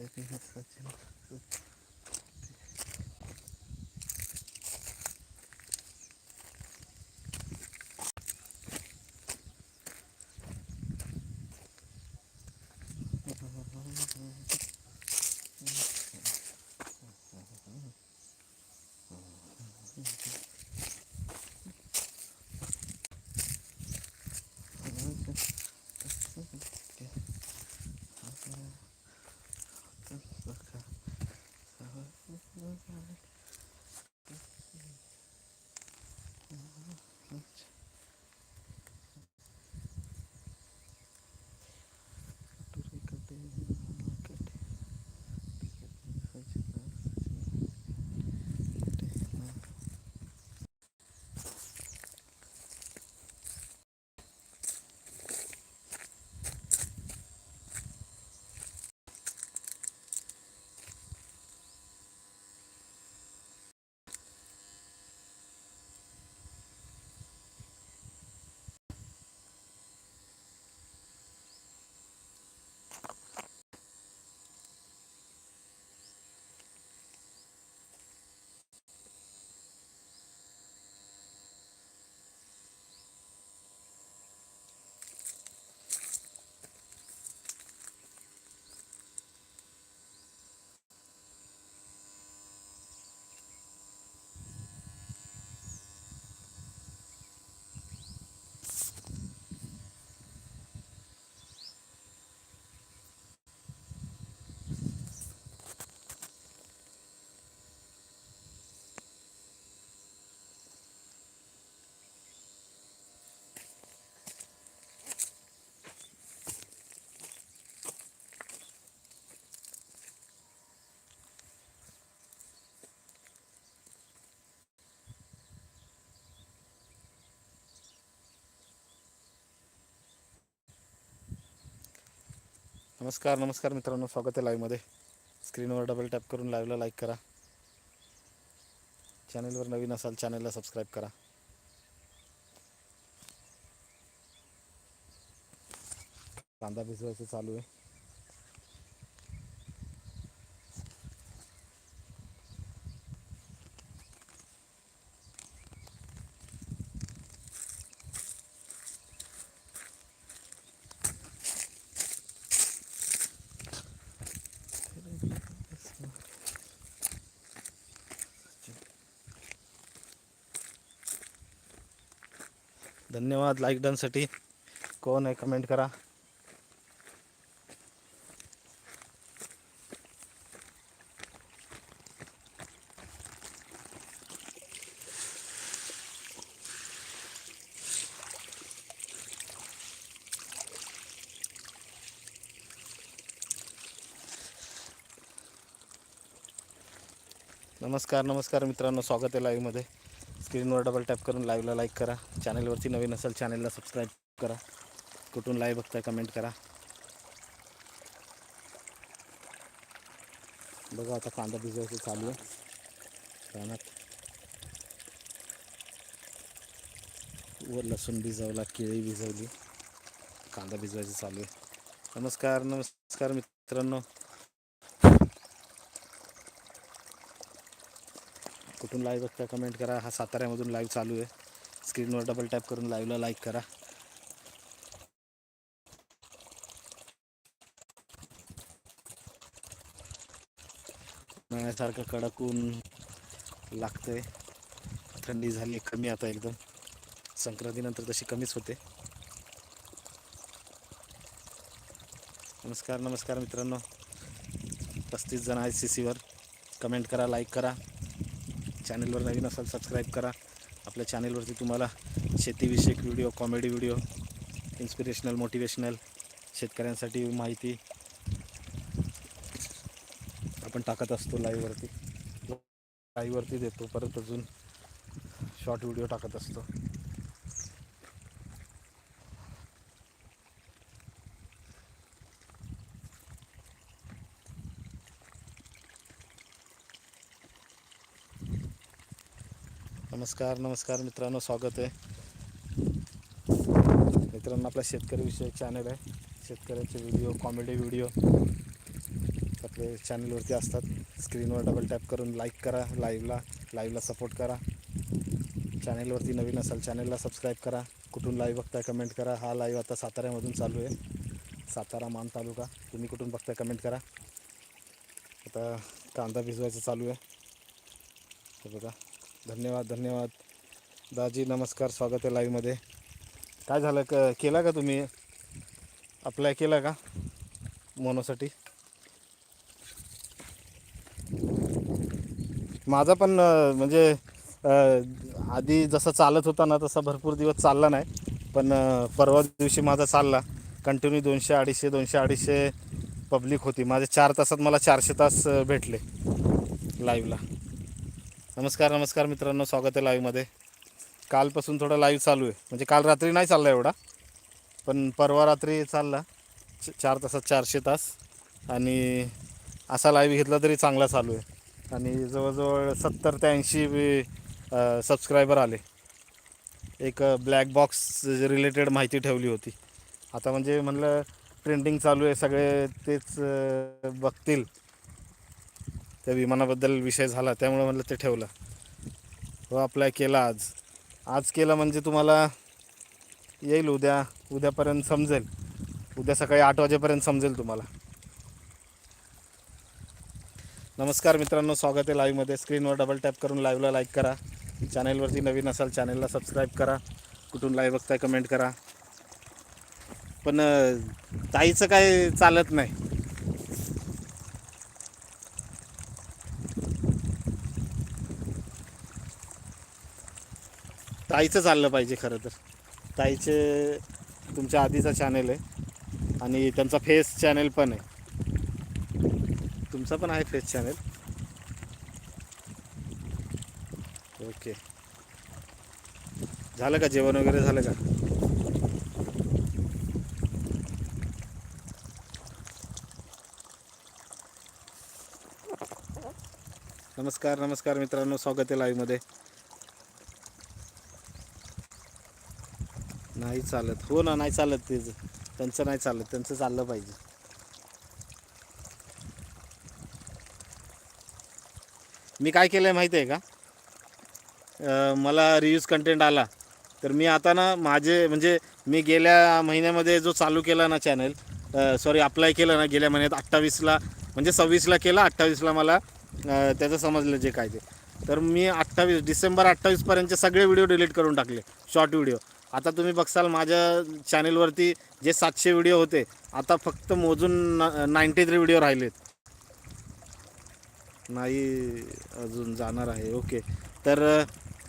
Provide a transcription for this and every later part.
দেখেই হাঁটতে नमस्कार नमस्कार मित्रांनो स्वागत आहे लाईव्हमध्ये स्क्रीनवर डबल टॅप करून लाईव्हला लाईक करा. चॅनेलवर नवीन असाल चॅनेलला सबस्क्राईब करा. कांदा भिजवायचं चालू आहे. धन्यवाद लाईक डनसाठी कोण आहे? कमेंट करा. नमस्कार नमस्कार मित्रांनो. स्वागत आहे लाईव्हमध्ये स्क्रीनवर डबल टॅप करून लाईव्हला लाईक करा. चॅनलवरती नवीन असेल चॅनलला सबस्क्राईब करा. कुठून लाईव्ह बघताय कमेंट करा. बघा आता कांदा भिजवायचं चालू आहे. रानात. वर लसूण भिजवला केळी भिजवली. कांदा भिजवायचं चालू आहे. नमस्कार नमस्कार मित्रांनो. कुठून लाईव्ह बघता कमेंट करा. हा साताऱ्यामधून लाईव्ह चालू आहे. स्क्रीनवर डबल टॅप करून लाईव्हला लाईक करा. उन्हाळ्यासारखं कडक ऊन लागतंय. थंडी झाली कमी आता एकदम. संक्रांतीनंतर तशी कमीच होते. नमस्कार नमस्कार मित्रांनो. पस्तीस जण आहेत सी सीवर कमेंट करा लाईक करा. चॅनलवर नवीन असाल सबस्क्राईब करा. आपल्या चॅनलवरती तुम्हाला शेतीविषयक video comedy video inspirational motivational शेतकऱ्यांसाठी माहिती आपण टाकत असतो लाईव्हवरती लाईव्हवरती देतो परत अजून शॉर्ट व्हिडिओ टाकत असतो. नमस्कार नमस्कार मित्रांनो स्वागत आहे. मित्रांनो आपला शेतकरी विषयक चॅनल आहे. शेतकऱ्याचे व्हिडिओ कॉमेडी व्हिडिओ आपले चॅनलवरती असतात. स्क्रीनवर डबल टॅप करून लाईक करा लाईव्हला लाईव्हला सपोर्ट करा. चॅनेलवरती नवीन असाल चॅनेलला सबस्क्राईब करा. कुठून लाईव्ह बघताय कमेंट करा. हा लाईव्ह आता साताऱ्यामधून चालू आहे. सातारा मान तालुका. तुम्ही कुठून बघताय कमेंट करा. आता कांदा भिजवायचं चालू आहे. हे बघा. धन्यवाद धन्यवाद. दाजी नमस्कार. स्वागत आहे लाईव्हमध्ये काय झालं? क केला का तुम्ही? अप्लाय केला का? मोनोसाठी? माझा पण म्हणजे आधी जसं चालत होता ना तसा भरपूर दिवस चालला नाही. पण परवा दिवशी माझा चालला. कंटिन्यू दोनशे अडीचशे दोनशे अडीचशे पब्लिक होती. माझे चार तासात मला चारशे तास भेटले लाईव्हला नमस्कार नमस्कार मित्रांनो स्वागत आहे लाईव्हमध्ये कालपासून थोडा लाईव्ह चालू आहे. म्हणजे काल रात्री नाही चालला एवढा पण परवा रात्री चालला. चार तासात चारशे तास. आणि असा लाईव्ह घेतला तरी चांगला चालू आहे. आणि जवळजवळ सत्तर ते ऐंशी सबस्क्रायबर आले. एक ब्लॅक बॉक्स रिलेटेड माहिती ठेवली होती. आता म्हणजे म्हणलं ट्रेंडिंग चालू आहे सगळे तेच बघतील. त्या विमानाबद्दल विषय झाला त्यामुळे म्हटलं ते ठेवलं. हो अप्लाय केला आज. आज केलं म्हणजे तुम्हाला येईल उद्या उद्यापर्यंत समजेल. उद्या सकाळी आठ वाजेपर्यंत समजेल तुम्हाला. नमस्कार मित्रांनो स्वागत आहे लाईव्हमध्ये स्क्रीनवर डबल टॅप करून लाईव्हला लाईक करा. चॅनेलवरती नवीन असाल चॅनेलला सबस्क्राईब करा. कुठून लाईव्ह बघताय कमेंट करा. पण ताईचं काय चालत नाही. ताईचं चाललं पाहिजे खरं तर. ताईचे तुमच्या आधीचा चॅनेल आहे आणि त्यांचा फेस चॅनेल पण आहे. तुमचा पण आहे फेस चॅनेल ओके झालं का जेवण वगैरे? झालं का? नमस्कार नमस्कार मित्रांनो. स्वागत आहे लाईव्हमध्ये नाही चालत. हो ना नाही चालत ते. त्यांचं नाही चालत त्यांचं चाललं पाहिजे. मी काय केलं आहे माहिती आहे का मला रिव्ह्यूज कंटेंट आला. तर मी आता ना माझे म्हणजे मी गेल्या महिन्यामध्ये जो चालू केला ना चॅनल सॉरी अप्लाय केलं ना गेल्या महिन्यात अठ्ठावीसला म्हणजे सव्वीसला केला अठ्ठावीसला मला त्याचं समजलं जे काय ते. तर मी अठ्ठावीस डिसेंबर अठ्ठावीसपर्यंतचे सगळे व्हिडिओ डिलीट करून टाकले शॉर्ट व्हिडिओ आता तुम्ही बघसाल माझ्या चॅनेलवरती जे सातशे व्हिडिओ होते आता फक्त मोजून नाईंटी थ्री व्हिडिओ राहिलेत. नाही अजून जाणार आहे. ओके. तर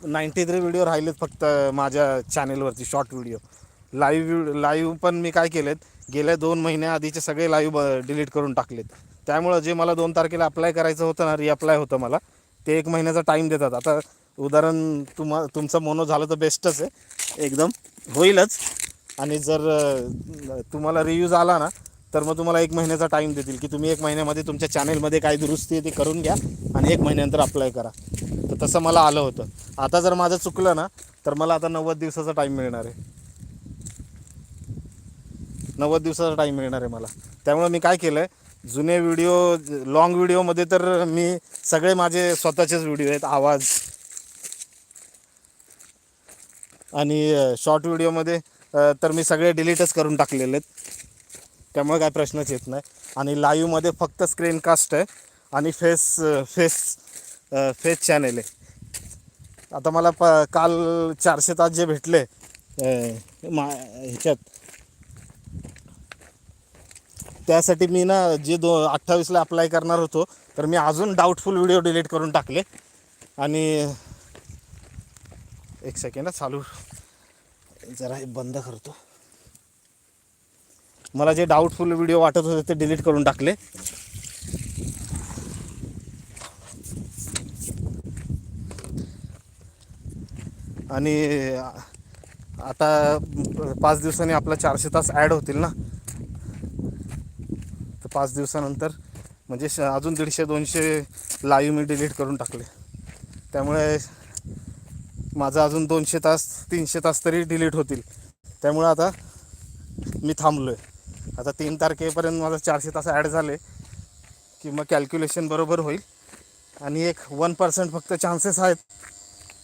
नाईंटी थ्री व्हिडिओ राहिलेत फक्त माझ्या चॅनेलवरती शॉर्ट व्हिडिओ. लाईव्ह लाईव्ह पण मी काय केलेत गेल्या दोन महिन्याआधीचे सगळे लाईव्ह डिलीट करून टाकलेत. त्यामुळं जे मला दोन तारखेला अप्लाय करायचं होतं ना रिअप्लाय होतं मला ते एक महिन्याचा टाईम देतात. आता उदाहरण तुम्हा तुमचं मोनो झालं तर बेस्टच आहे. एकदम होईलच. आणि जर तुम्हाला रिव्ह्यूज आला ना तर मग तुम्हाला एक महिन्याचा टाईम देतील की तुम्ही एक महिन्यामध्ये तुमच्या चॅनेलमध्ये काय दुरुस्ती आहे ती करून घ्या आणि एक महिन्यानंतर अप्लाय करा. तर तसं मला आलं होतं. आता जर माझं चुकलं ना तर मला आता नव्वद दिवसाचा टाईम मिळणार आहे. नव्वद दिवसाचा टाईम मिळणार आहे मला. त्यामुळे मी काय केलं आहे जुने व्हिडिओ लॉंग व्हिडिओमध्ये तर मी सगळे माझे स्वतःचेच व्हिडिओ आहेत. आवाज आणि शॉर्ट व्हिडिओमध्ये तर मी सगळे डिलीटच करून टाकलेले आहेत. त्यामुळे काय प्रश्नच येत नाही. आणि लाईव्हमध्ये फक्त स्क्रीनकास्ट आहे आणि फेस फेस फेस चॅनेल आहे. आता मला प काल चारशे तास जे भेटले मा ह्याच्यात त्यासाठी मी ना जे दो अठ्ठावीसला अप्लाय करणार होतो तर मी अजून डाऊटफुल व्हिडिओ डिलीट करून टाकले. आणि एक सेकंड चालू. जरा हे बंद करतो. मला जे डाऊटफुल व्हिडिओ वाटत होते ते डिलीट करून टाकले. आणि आता पाच दिवसांनी आपला चारशे तास ॲड होतील ना? तर पाच दिवसानंतर म्हणजे श अजून दीडशे दोनशे लाईव्ह मी डिलीट करून टाकले. त्यामुळे माझं अजून दोनशे तास तीनशे तास तरी डिलीट होतील. त्यामुळं आता मी थांबलो आहे आता तीन तारखेपर्यंत माझं चारशे तास ॲड झाले की मग कॅल्क्युलेशन बरोबर होईल. आणि एक वन पर्सेंट फक्त चान्सेस आहेत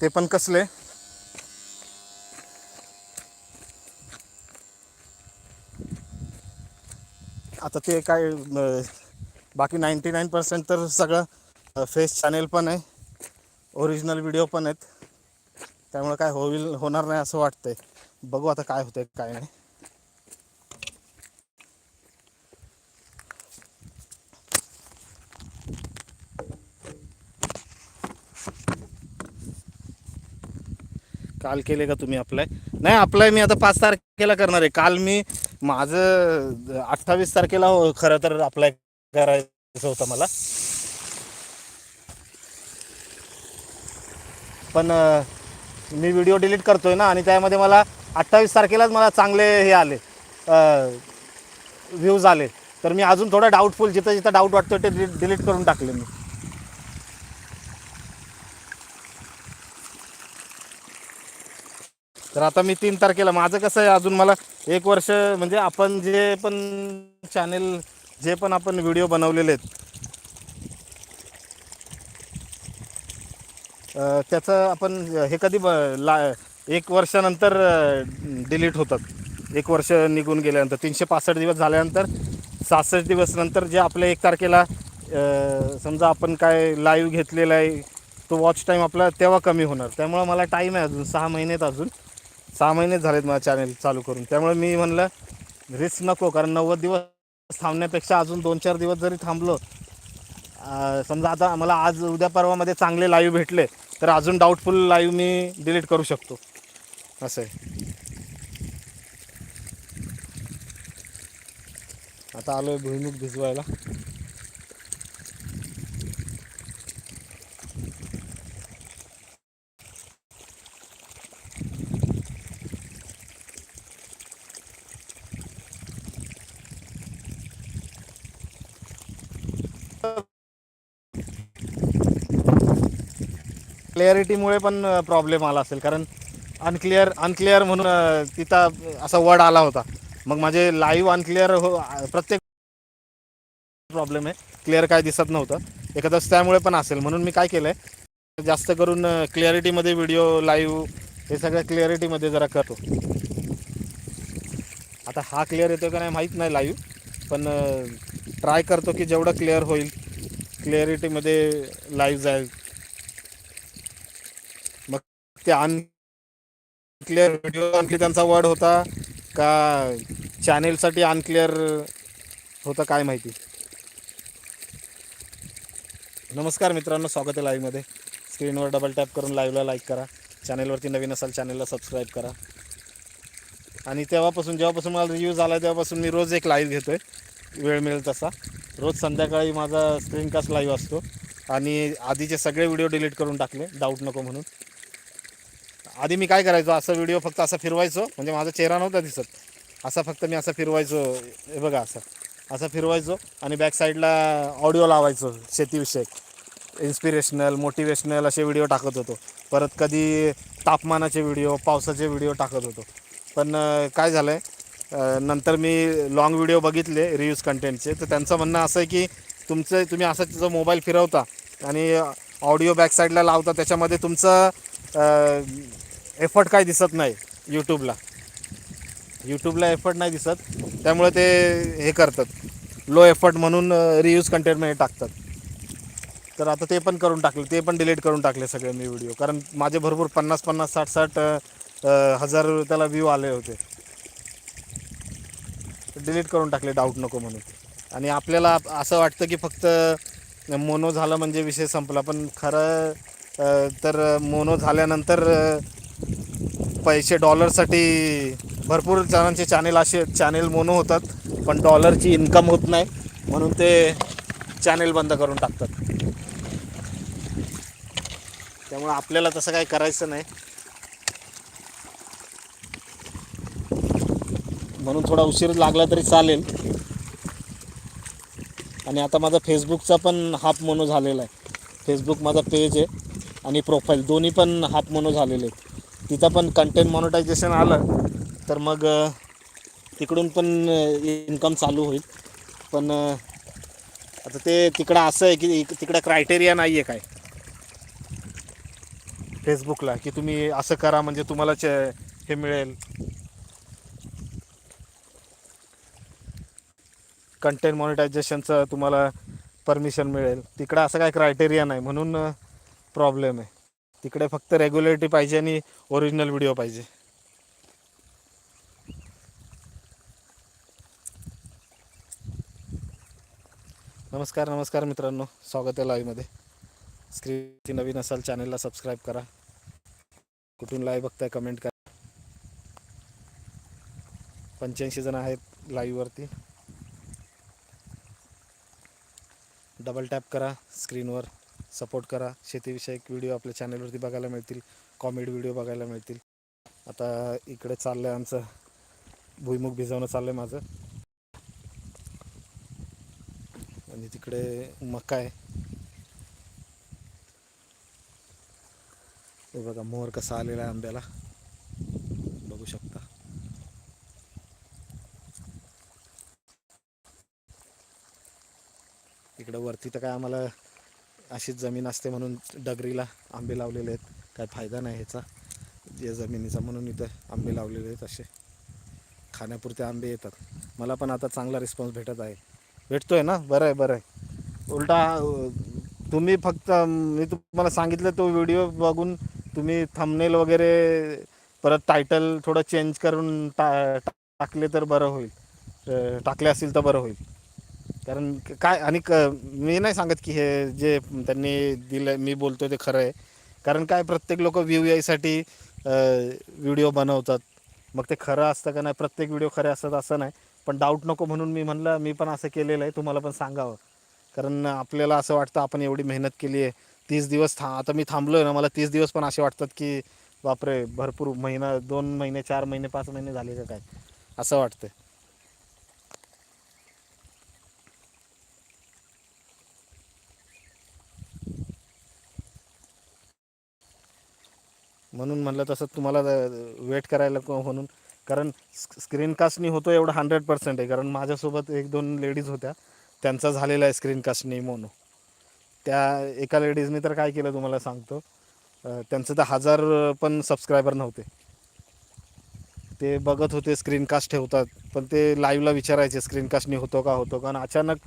ते पण कसले? आता ते काय बाकी नाईंटी नाईन पर्सेंट तर सगळं फेस चॅनेल पण आहे. ओरिजिनल व्हिडिओ पण आहेत. त्यामुळे काय होईल होणार नाही असं वाटतंय. बघू आता काय होतंय काय नाही. काल केले का तुम्ही अप्लाय नाही अप्लाय मी आता पाच तारखेला करणार आहे. काल मी माझं अठ्ठावीस तारखेला हो- खरं तर अप्लाय करायचं होतं मला. पण मी व्हिडिओ डिलीट करतोय ना आणि त्यामध्ये मला अठ्ठावीस तारखेलाच मला चांगले हे आले व्ह्यूज आले. तर मी अजून थोडं डाऊटफुल जिथं जिथं डाऊट वाटतो ते डिलीट करून टाकले मी. तर आता मी तीन तारखेला माझं कसं आहे अजून मला एक वर्ष म्हणजे आपण जे पण चॅनेल जे पण आपण व्हिडिओ बनवलेले आहेत त्याचं आपण हे कधी ब ला एक वर्षानंतर डिलीट होतात. एक वर्ष निघून गेल्यानंतर तीनशे पासष्ट दिवस झाल्यानंतर सहासष्ट दिवस नंतर जे आपल्या एक तारखेला समजा आपण काय लाईव्ह घेतलेला आहे तो वॉच टाईम आपला तेव्हा कमी होणार. त्यामुळं मला टाईम आहे अजून सहा महिन्यात अजून. सहा महिनेच झालेत मला चॅनल चालू करून. त्यामुळे मी म्हणलं रिस्क नको कारण नव्वद दिवस थांबण्यापेक्षा अजून दोन चार दिवस जरी थांबलो समजा आता मला आज उद्या परवामध्ये चांगले लाईव्ह भेटले तर अजून डाऊटफुल लाईव्ह मी डिलीट करू शकतो. असं आहे. आता आलो आहे भुईमुख भिजवायला. क्लॅरिटीमुळे पण प्रॉब्लेम आला असेल. कारण अनक्लिअर अनक्लिअर म्हणून तिथं असा वर्ड आला होता. मग माझे लाईव्ह अनक्लिअर हो प्रत्येक प्रॉब्लेम आहे. क्लिअर काय दिसत नव्हतं. एखादं त्यामुळे पण असेल. म्हणून मी काय केलं आहे जास्त करून क्लिअरिटीमध्ये व्हिडिओ लाईव्ह हे सगळं क्लिअरिटीमध्ये जरा करतो. आता हा क्लिअर येतो का नाही माहीत नाही लाईव्ह पण ट्राय करतो की जेवढं क्लिअर होईल क्लिअरिटीमध्ये लाईव्ह जाईल. ते अन क्लिअर व्हिडिओ आणखी त्यांचा वर्ड होता का चॅनेलसाठी अनक्लिअर होतं काय माहिती? नमस्कार मित्रांनो स्वागत आहे लाईव्हमध्ये स्क्रीनवर डबल टॅप करून लाईव्हला लाईक करा. चॅनेलवरती नवीन असाल चॅनेलला सबस्क्राईब करा. आणि तेव्हापासून जेव्हापासून मला रिव्ह्यूज झाला तेव्हापासून मी रोज एक लाईव्ह घेतो आहे वेळ मिळेल तसा. रोज संध्याकाळी माझा स्क्रीनकास्ट लाईव्ह असतो. आणि आधीचे सगळे व्हिडिओ डिलीट करून टाकले. डाऊट नको म्हणून. आधी मी काय करायचो असं व्हिडिओ फक्त असा फिरवायचो म्हणजे माझा चेहरा नव्हता दिसत. असा फक्त मी असा फिरवायचो हे बघा असं. असं फिरवायचो आणि बॅक साईडला ऑडिओ लावायचो शेतीविषयक. इन्स्पिरेशनल मोटिवेशनल असे व्हिडिओ टाकत होतो. परत कधी तापमानाचे व्हिडिओ पावसाचे व्हिडिओ टाकत होतो. पण काय झालं आहे नंतर मी लॉंग व्हिडिओ बघितले रिव्ह्यूज कंटेंटचे तर त्यांचं म्हणणं असं आहे की तुमचं तुम्ही असं जो मोबाईल फिरवता आणि ऑडिओ बॅक साईडला लावता त्याच्यामध्ये तुमचं एफर्ट काय दिसत नाही यूट्यूबला यूट्यूबला एफर्ट नाही दिसत. त्यामुळे ते हे करतात. लो एफर्ट म्हणून रियूज कंटेंटमध्ये टाकतात. तर आता ते पण करून टाकले. ते पण डिलीट करून टाकले सगळे मी व्हिडिओ कारण माझे भरपूर पन्नास पन्नास साठ साठ हजार त्याला व्ह्यू आले होते. डिलीट करून टाकले डाऊट नको म्हणून. आणि आपल्याला असं वाटतं की फक्त मोनो झालं म्हणजे विषय संपला. पण खरं तर मोनो झाल्यानंतर पैसे डॉलरसाठी भरपूर जणांचे चॅनेल असे चॅनेल मोनो होतात पण डॉलरची इन्कम होत नाही म्हणून ते चॅनेल बंद करून टाकतात. त्यामुळे आपल्याला तसं काही करायचं नाही. म्हणून थोडा उशीर लागला तरी चालेल. आणि आता माझा फेसबुकचा पण हाफ मोनो झालेला आहे. फेसबुक माझा पेज आहे आणि प्रोफाईल दोन्ही पण हाफ मोनो झालेले आहेत. तिथं पण कंटेंट मॉनिटायझेशन आलं तर मग तिकडून पण इन्कम चालू होईल. पण आता ते तिकडं असं आहे की इक- तिकडं क्रायटेरिया नाही आहे काय फेसबुकला की तुम्ही असं करा म्हणजे तुम्हाला च- हे मिळेल. कंटेंट मॉनिटायझेशनचं तुम्हाला परमिशन मिळेल. तिकडं असं काय क्रायटेरिया नाही म्हणून प्रॉब्लेम आहे. तिकडे फक्त रेग्युलरिटी पाहिजे आणि ओरिजिनल व्हिडिओ पाहिजे. नमस्कार नमस्कार मित्रांनो. स्वागत आहे लाईव्हमध्ये स्क्रीन नवीन असाल चॅनलला सबस्क्राईब करा. कुठून लाईव्ह बघताय कमेंट करा. पंच्याऐंशी जण आहेत लाईव्हवरती डबल टॅप करा स्क्रीनवर सपोर्ट करा. शेतीविषयक व्हिडिओ आपल्या चॅनलवरती बघायला मिळतील. कॉमेडी व्हिडिओ बघायला मिळतील. आता इकडे चाललं आहे आमचं. भुईमुग भिजवणं चाललं आहे माझं. आणि तिकडे मका आहे. हे बघा मोहर कसा आलेला आहे आंब्याला. बघू शकता. इकडं वरती तर काय आम्हाला अशीच जमीन असते म्हणून डगरीला आंबे लावलेले आहेत. काय फायदा नाही ह्याचा. या जमिनीचा म्हणून इथं आंबे लावलेले आहेत असे. खाण्यापुरते आंबे येतात. मला पण आता चांगला रिस्पॉन्स भेटत आहे. भेटतो आहे ना? बरं आहे बरं आहे. उलटा तुम्ही फक्त मी तुम्हाला सांगितलं तो व्हिडिओ बघून तुम्ही थंबनेल वगैरे परत टायटल थोडं चेंज करून टा टाकले तर बरं होईल. टाकले असतील तर बरं होईल. कारण काय आणि क मी नाही सांगत की हे जे त्यांनी दिलं मी बोलतो ते खरं आहे. कारण काय प्रत्येक लोक व्ह्यू यायसाठी व्हिडिओ बनवतात. मग ते खरं असतं का नाही प्रत्येक व्हिडिओ खरे असतात असं नाही. पण डाऊट नको म्हणून मी म्हणलं मी पण असं केलेलं आहे तुम्हाला पण सांगावं. कारण आपल्याला असं वाटतं आपण एवढी मेहनत केली आहे तीस दिवस था आता मी थांबलो आहे ना मला तीस दिवस पण असे वाटतात की बापरे भरपूर महिना दोन महिने चार महिने पाच महिने झाले का काय असं वाटतं म्हणून म्हणलं तसं तुम्हाला वेट करायला म्हणून. कारण स्क्रीन कास्टनी होतो एवढं हंड्रेड पर्सेंट आहे. कारण माझ्यासोबत एक दोन लेडीज होत्या. त्यांचा झालेला आहे स्क्रीनकास्टनी मोनो. त्या एका लेडीजने तर काय केलं तुम्हाला सांगतो. त्यांचं तर हजार पण सबस्क्रायबर नव्हते. ते बघत होते स्क्रीनकास्ट ठेवतात. पण ते लाईव्हला विचारायचे स्क्रीनकास्टनी होतो का होतो का? आणि अचानक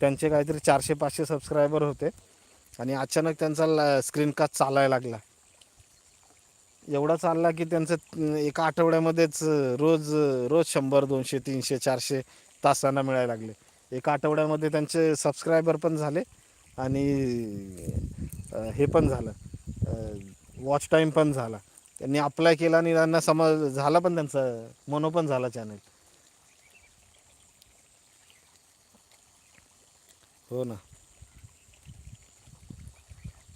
त्यांचे काहीतरी चारशे पाचशे सबस्क्रायबर होते. आणि अचानक त्यांचा स्क्रीन कास्ट चालायला लागला. एवढा चालला की त्यांचं एका आठवड्यामध्येच रोज रोज शंभर दोनशे तीनशे चारशे तासांना मिळायला लागले. एका आठवड्यामध्ये त्यांचे सबस्क्रायबर पण झाले आणि हे पण झालं. वॉच टाईम पण झाला. त्यांनी अप्लाय केला आणि त्यांना समज झाला पण त्यांचं मनो पण झाला चॅनल हो ना.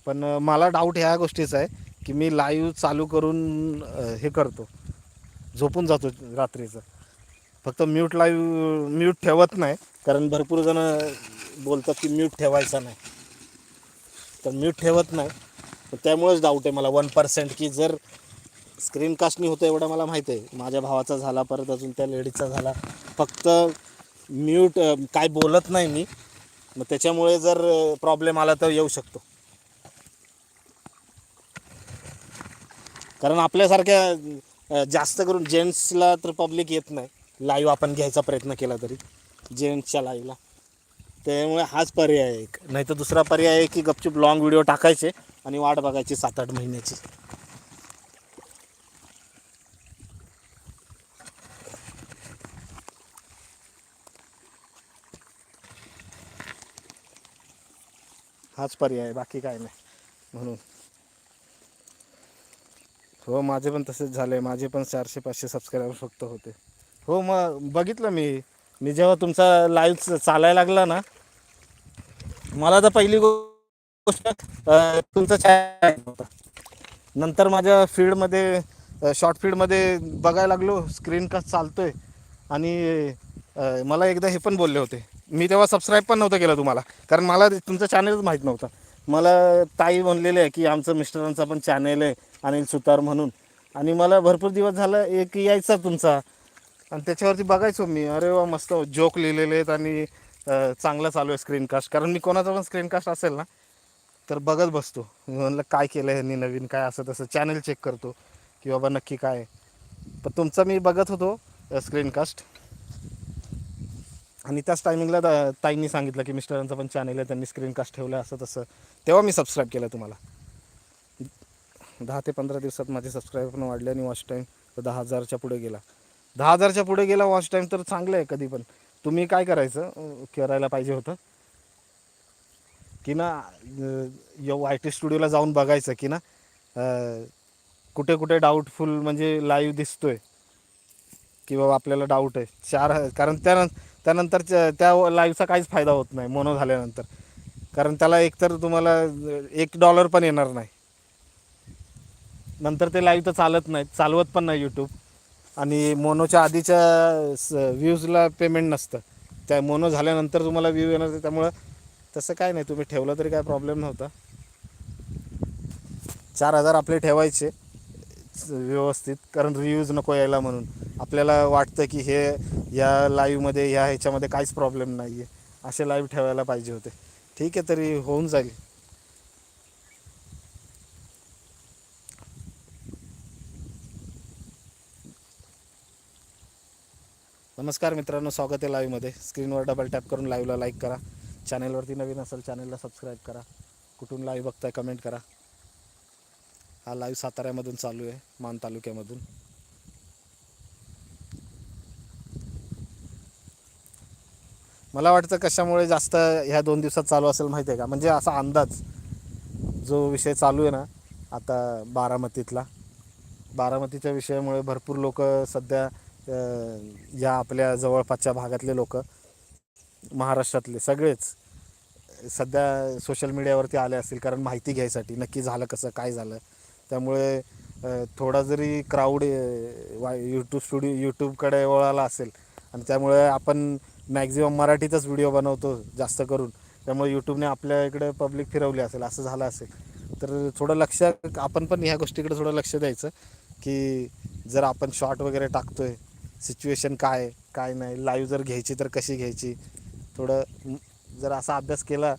पण मला डाऊट ह्या गोष्टीचा आहे. की मी लाईव्ह चालू करून हे करतो. झोपून जातो रात्रीचं. फक्त म्यूट लाईव्ह म्यूट ठेवत नाही कारण भरपूर जण बोलतात की म्यूट ठेवायचा नाही. तर म्यूट ठेवत नाही. तर त्यामुळेच डाऊट आहे मला. वन पर्सेंट की जर स्क्रीनकास्टनी होतं एवढं मला माहीत आहे. माझ्या भावाचा झाला परत अजून त्या लेडीजचा झाला. फक्त म्यूट काय बोलत नाही मी. मग त्याच्यामुळे जर प्रॉब्लेम आला तर येऊ शकतो. कारण आपल्यासारख्या जास्त करून जेंट्सला तर पब्लिक येत नाही. लाईव्ह आपण घ्यायचा प्रयत्न केला तरी जेंट्सच्या लाईव्हला त्यामुळे हाच पर्याय आहे एक. नाही तर दुसरा पर्याय आहे की गपचूप लॉंग व्हिडिओ टाकायचे आणि वाट बघायची सात आठ महिन्याची. हाच पर्याय आहे. बाकी काय नाही. म्हणून. हो माझे पण तसेच झाले. माझे पण चारशे पाचशे सबस्क्रायबर फक्त होते. हो मग बघितलं मी. मी जेव्हा तुमचा लाईव्ह चालायला लागला ना मला तर पहिली गोष्ट तुमचा चॅनल होता. नंतर माझ्या फील्डमध्ये शॉर्ट फील्डमध्ये बघायला लागलो स्क्रीन का चालतोय. आणि मला एकदा हे पण बोलले होते. मी तेव्हा सबस्क्राईब पण नव्हतं केलं तुम्हाला. कारण मला तुमचं चॅनलच माहीत नव्हतं. मला ताई म्हणलेले आहे की आमचं मिस्टरांचा पण चॅनल आहे. अनिल सुतार म्हणून. आणि मला भरपूर दिवस झालं एक यायचा तुमचा. आणि त्याच्यावरती बघायचो मी. अरे वा मस्त जोक लिहिलेले आहेत आणि चांगलं चालू आहे स्क्रीनकास्ट कारण मी कोणाचा पण स्क्रीनकास्ट असेल ना तर बघत बसतो. मी म्हणलं काय केलं ह्यांनी नवीन? काय असं तसं? चॅनल चेक करतो की बाबा नक्की काय आहे. पण तुमचं मी बघत होतो स्क्रीनकास्ट आणि त्याच टायमिंगला ताईंनी सांगितलं की मिस्टरांचं पण चॅनल आहे त्यांनी स्क्रीनकास्ट ठेवलं आहे असं तसं. तेव्हा मी सबस्क्राईब केलं तुम्हाला. दहा ते पंधरा दिवसात माझे सबस्क्राईबर पण वाढले आणि वॉच टाईम दहा हजारच्या पुढे गेला. दहा हजारच्या पुढे गेला वॉच टाईम तर चांगलं आहे कधी पण. तुम्ही काय करायचं? करायला पाहिजे होतं. की ना यो वाय टी स्टुडिओला जाऊन बघायचं की ना कुठे कुठे डाऊटफुल म्हणजे लाईव्ह दिसतोय. की बाबा आपल्याला डाऊट आहे. चार कारण त्या त्यानंतर त्या लाईव्हचा काहीच फायदा होत नाही मोनो झाल्यानंतर. कारण त्याला एकतर तुम्हाला एक डॉलर पण येणार नाही. नंतर ते लाईव्ह तर चालत नाही चालवत पण नाही यूट्यूब आणि मोनोच्या आधीच्या व्ह्यूजला पेमेंट नसतं. त्या मोनो झाल्यानंतर तुम्हाला व्ह्यू येणार त्यामुळं तसं काय नाही. तुम्ही ठेवलं तरी काय प्रॉब्लेम नव्हता. चार हजार आपले ठेवायचे व्यवस्थित. कारण रिव्ह्यूज नको यायला म्हणून. आपल्याला वाटतं की हे या लाईव्हमध्ये या ह्याच्यामध्ये काहीच प्रॉब्लेम नाही आहे असे लाईव्ह ठेवायला पाहिजे होते. ठीक आहे तरी होऊन जाईल. नमस्कार मित्रांनो स्वागत आहे लाईव्हमध्ये स्क्रीनवर डबल टॅप करून लाईव्हला लाईक करा. चॅनेलवरती नवीन असेल चॅनेलला सबस्क्राईब करा. कुठून लाईव्ह बघताय कमेंट करा. हा लाईव्ह साताऱ्यामधून चालू आहे मान तालुक्यामधून. मला वाटतं कशामुळे जास्त ह्या दोन दिवसात चालू असेल माहिती आहे का? म्हणजे असा अंदाज जो विषय चालू आहे ना आता बारामतीतला. बारामतीच्या विषयामुळे भरपूर लोक सध्या या आपल्या जवळपासच्या भागातले लोक महाराष्ट्रातले सगळेच सध्या सोशल मीडियावरती आले असतील कारण माहिती घ्यायसाठी नक्की झालं कसं काय झालं. त्यामुळे थोडा जरी क्राऊड यूट्यूब स्टुडिओ यूट्यूबकडे वळाला असेल आणि त्यामुळे आपण मॅक्झिमम मराठीतच व्हिडिओ बनवतो जास्त करून त्यामुळे यूट्यूबने आपल्या इकडे पब्लिक फिरवली असेल असं झालं असेल. तर थोडं लक्ष आपण पण ह्या गोष्टीकडे थोडं लक्ष द्यायचं की जर आपण शॉर्ट वगैरे टाकतोय सिच्युएशन काय काय नाही लाईव्ह जर घ्यायची तर कशी घ्यायची? थोडं जर असा अभ्यास केला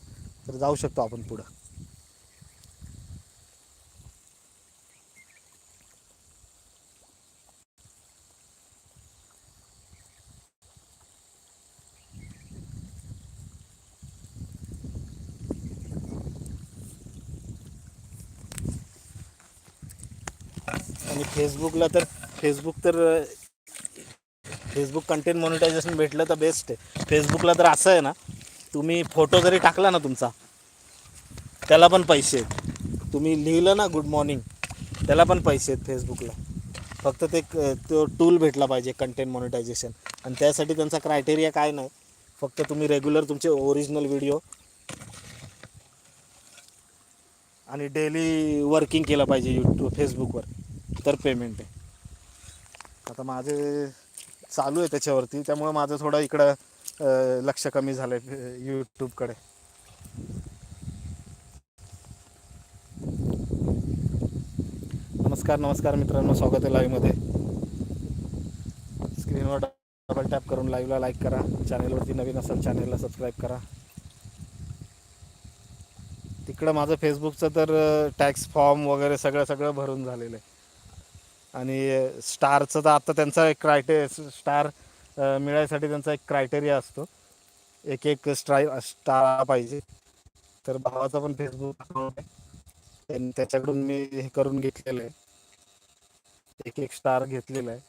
तर जाऊ शकतो आपण पुढं. आणि फेसबुकला तर फेसबुक तर फेसबुक कंटेंट मॉनिटायझेशन भेटलं तर बेस्ट आहे. फेसबुकला तर असं आहे ना तुम्ही फोटो जरी टाकला ना तुमचा त्याला पण पैसे आहेत. तुम्ही लिहिलं ना गुड मॉर्निंग त्याला पण पैसे आहेत फेसबुकला फक्त ते क- तो टूल भेटला पाहिजे कंटेंट मॉनिटायझेशन आणि त्यासाठी त्यांचा क्रायटेरिया काय नाही. फक्त तुम्ही रेग्युलर तुमचे ओरिजिनल व्हिडिओ आणि डेली वर्किंग केलं पाहिजे यूट्यूब फेसबुकवर तर पेमेंट आहे. आता माझे चालू आहे त्याच्यावरती. त्यामुळे माझं थोडं इकडं लक्ष कमी झालं आहे यूट्यूबकडे नमस्कार नमस्कार मित्रांनो. स्वागत आहे लाईव्हमध्ये स्क्रीनवर डबल टॅप करून लाईव्हला लाईक करा. चॅनेलवरती नवीन असेल चॅनेलला सबस्क्राईब करा. तिकडं माझं फेसबुकचं तर टॅक्स फॉर्म वगैरे सगळं सगळं भरून झालेलं आहे. आणि स्टारचं तर आता त्यांचा एक क्रायटे स्टार मिळायसाठी त्यांचा एक क्रायटेरिया असतो. एक एक स्ट्राय स्टार पाहिजे. तर भावाचा पण फेसबुक अकाउंट आहे. त्याच्याकडून मी हे करून घेतलेलं आहे. एक एक स्टार घेतलेला आहे.